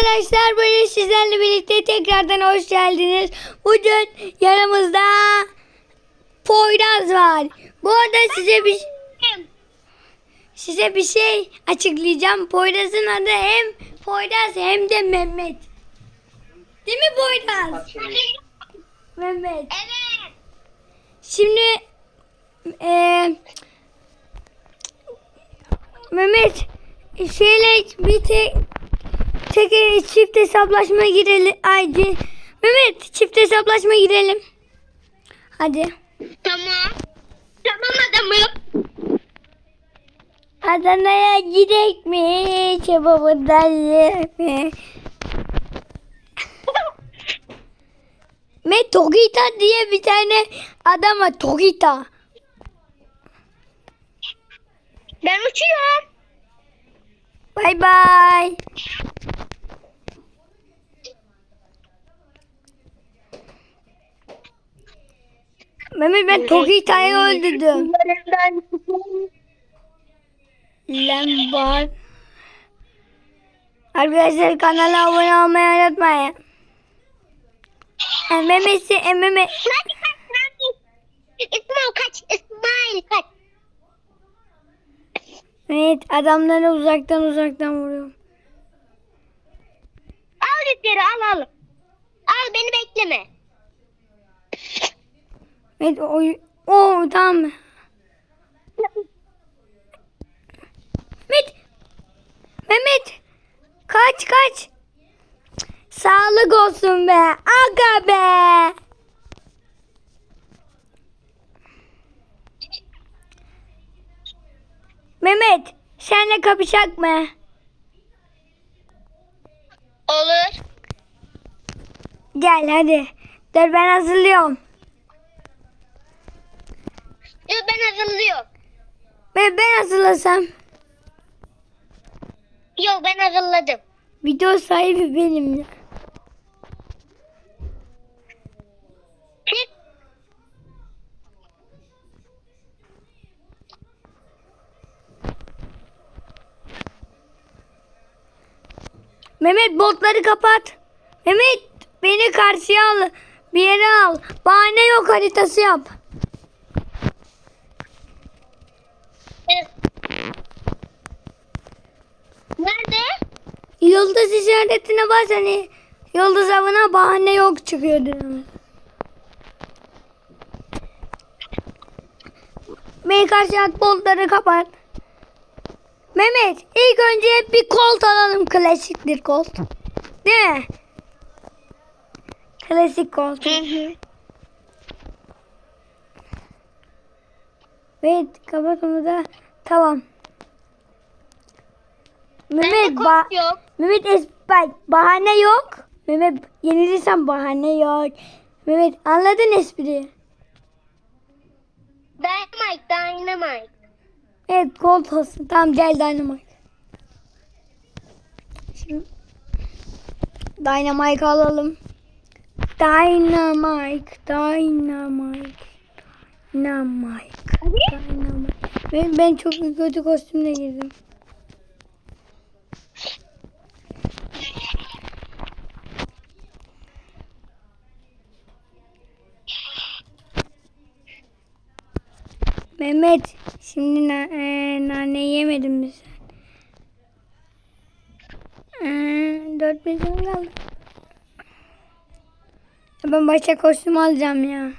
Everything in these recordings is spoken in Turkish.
arkadaşlar bugün sizlerle birlikte tekrardan hoş geldiniz. Bugün yanımızda Poyraz var. Bu arada size bir size bir şey açıklayacağım. Poyraz'ın adı hem Poyraz hem de Mehmet. Değil mi Poyraz? Mehmet. Evet. Şimdi eee Mehmet şeyle bir tek tek çift hesaplaşma girelim. Haydi. Mehmet çift hesaplaşma girelim. Hadi. Tamam. Tamam adamım. Adana'ya gidek mi? Kebabından yiyek mi? Ve Togita diye bir tane adam var. Togita. Ben uçuyorum. Bay bay. Mehmet ben Togita'yı öldürdüm. Lambar. Arkadaşlar kanala abone olmayı unutmayın. E, Mehmet'i, e, Mehmet. Hadi kaç Nani. İsmail kaç. İsmail kaç. Mehmet adamları uzaktan uzaktan vuruyor. Al yükleri al al. Al beni bekleme. Mehmet o, o tamam? Mehmet. Mehmet. Kaç kaç. Sağlık olsun be. Aga be. Mehmet. Senle kapışak mı? Olur. Gel hadi. Dur ben hazırlıyorum. Yok ben hazırlıyorum. Ben, ben hazırlasam. Yok ben hazırladım. Video sahibi benim. ya. Çık. Mehmet botları kapat. Mehmet beni karşıya al. Bir yere al. Bahane yok haritası yap. Nerede? Yıldız işaretine bas hani. Yıldız avına bahane yok çıkıyor diyorum. Beni karşıya at botları kapat. Mehmet ilk önce bir kolt alalım. Klasiktir kolt. Değil mi? Klasik kolt. Evet kapat onu da. Tamam. Mehmet ba yok. Mehmet es bak bahane yok. Mehmet yenilirsen bahane yok. Mehmet anladın espriyi. Dynamite, dynamite. Evet gold olsun. Tamam gel Dynamite. Şimdi Dynamite alalım. Dynamite, Dynamite, Dynamite, Dynamite. Ben, ben çok kötü kostümle girdim. Mehmet, şimdi na e, nane yemedin mi sen? E, dört bezim kaldı. Ben başka kostüm alacağım ya.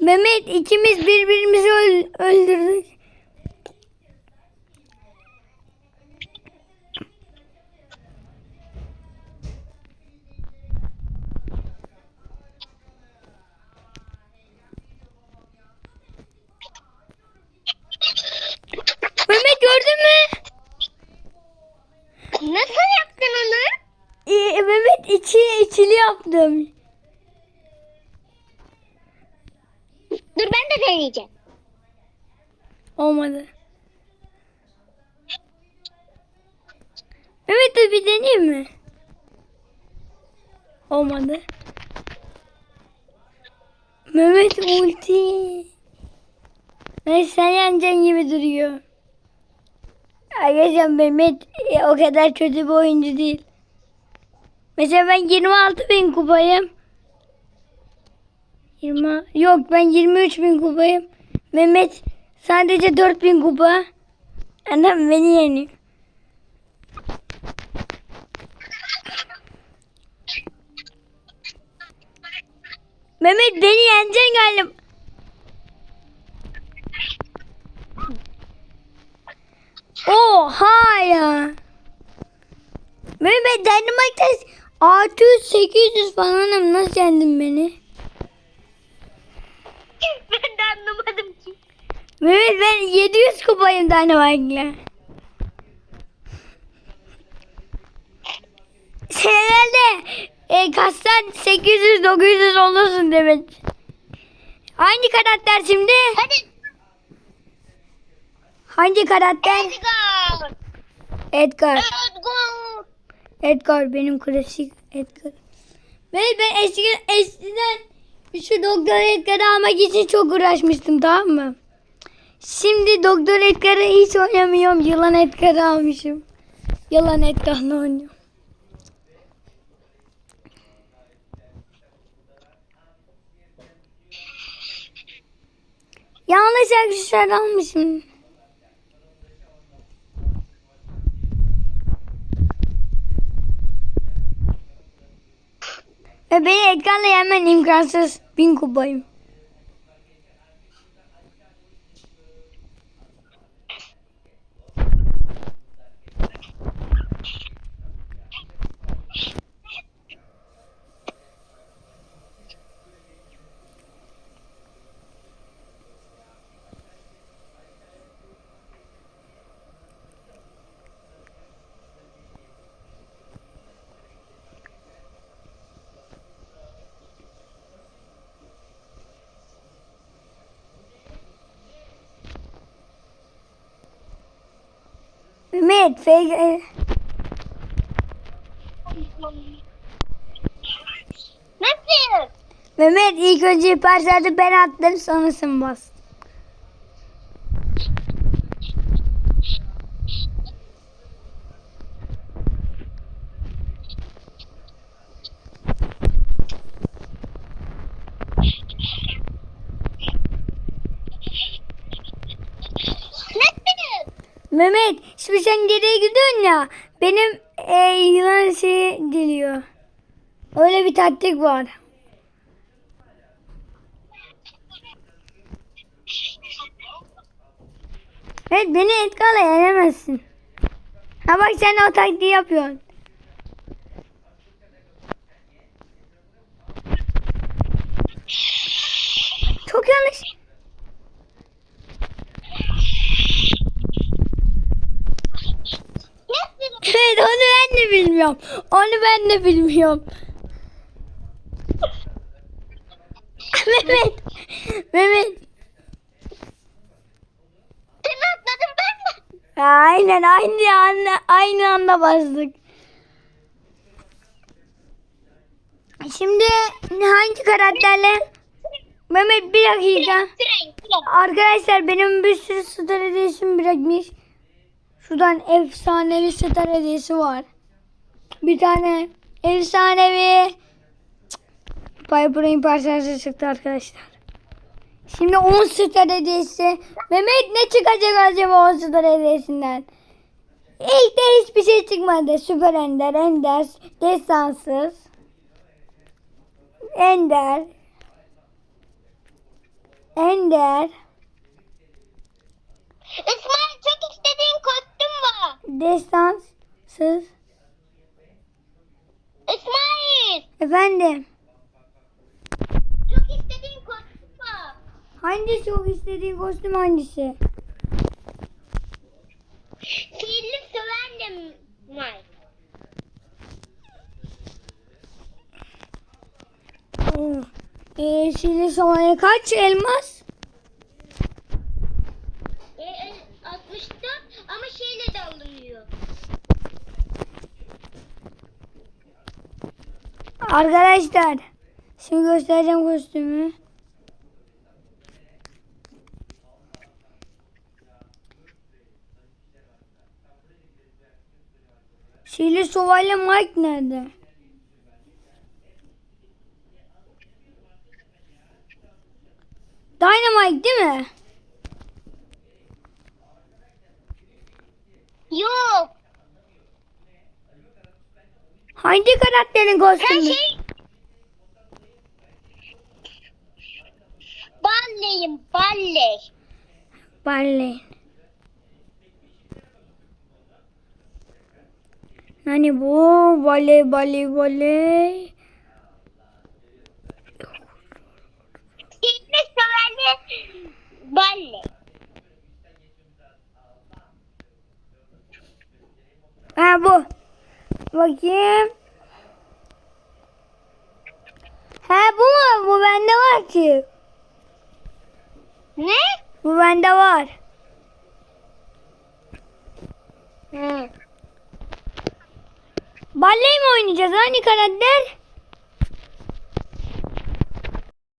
Mehmet ikimiz birbirimizi öl- öldürdük. Mehmet gördün mü? Nasıl yaptın onu? Ee, Mehmet içi içili yaptım. De deneyeceğim. Olmadı. Mehmet dur bir deneyeyim mi? Olmadı. Mehmet ulti. Neyse sen yeneceksin gibi duruyor. Arkadaşlar Mehmet e, o kadar kötü bir oyuncu değil. Mesela ben 26 bin kupayım. 20, yok ben 23 bin kupayım. Mehmet sadece 4 bin kupa. Anam beni yeniyor. Mehmet beni yeneceksin galiba. Oha ya. Mehmet Dynamite 600 800 falanım nasıl yendin beni? Mehmet ben 700 kupayım Dynamite'le. Sen herhalde e, kaçtan 800 900 olursun demek. Hangi karakter şimdi? Hadi. Hangi karakter? Edgar. Edgar. Edgar. Edgar benim klasik Edgar. Ben, ben eski, eskiden şu Doktor Edgar'ı almak için çok uğraşmıştım tamam mı? Şimdi Doktor Edgar'ı hiç oynamıyorum. Yılan Edgar'ı almışım. Yılan Edgar'la oynuyorum. Yanlış aksesuar almışım. Ve beni Edgar'la yenmen imkansız. Bin kupayım. Mehmet, fake... Nasıl? Mehmet ilk önce hiperserde ben attım sonrasını bas. Nasıl? Mehmet şimdi sen geriye gidiyorsun ya benim e, yılan şey geliyor. Öyle bir taktik var. Evet beni Edgar'la yenemezsin. Ha bak sen o taktiği yapıyorsun. Çok yanlış. Nasıl? Evet onu ben de bilmiyorum. Onu ben de bilmiyorum. Mehmet. Mehmet. Sen atladın ben mi? Aynen aynı anda aynı anda bastık. Şimdi hangi karakterle? Mehmet bir dakika. Arkadaşlar benim bir sürü star hediyesimi bırakmış. Şuradan efsanevi star hediyesi var. Bir tane efsanevi Piper'ın parçası çıktı arkadaşlar. Şimdi 10 star hediyesi. Mehmet ne çıkacak acaba 10 star hediyesinden? İlk de hiçbir şey çıkmadı. Süper Ender, Ender, Destanssız. Ender. Ender. İsmail çok istediğin kostüm var. Destanssız. İsmail Efendim. çok istediğin kostüm var. Hangisi çok istediğin kostüm hangisi? Sihirli söven de var. Oo. Ee, şimdi sonra kaç elmas? E, e, 64 ama şeyle de alınıyor. Arkadaşlar şimdi göstereceğim kostümü. Şili Sova'yla Mike nerede? Dynamite değil mi? Yok. Hangi karakterin Her kostümü? şey Balleyim, balley. Barley. Hani bu Barley Barley Barley. Fitness severli balley. Ha bu. Bakayım. Ha bu mu? Bu bende var ki. Ne? Bu bende var. Hı. Barley mi oynayacağız? Hangi karakter?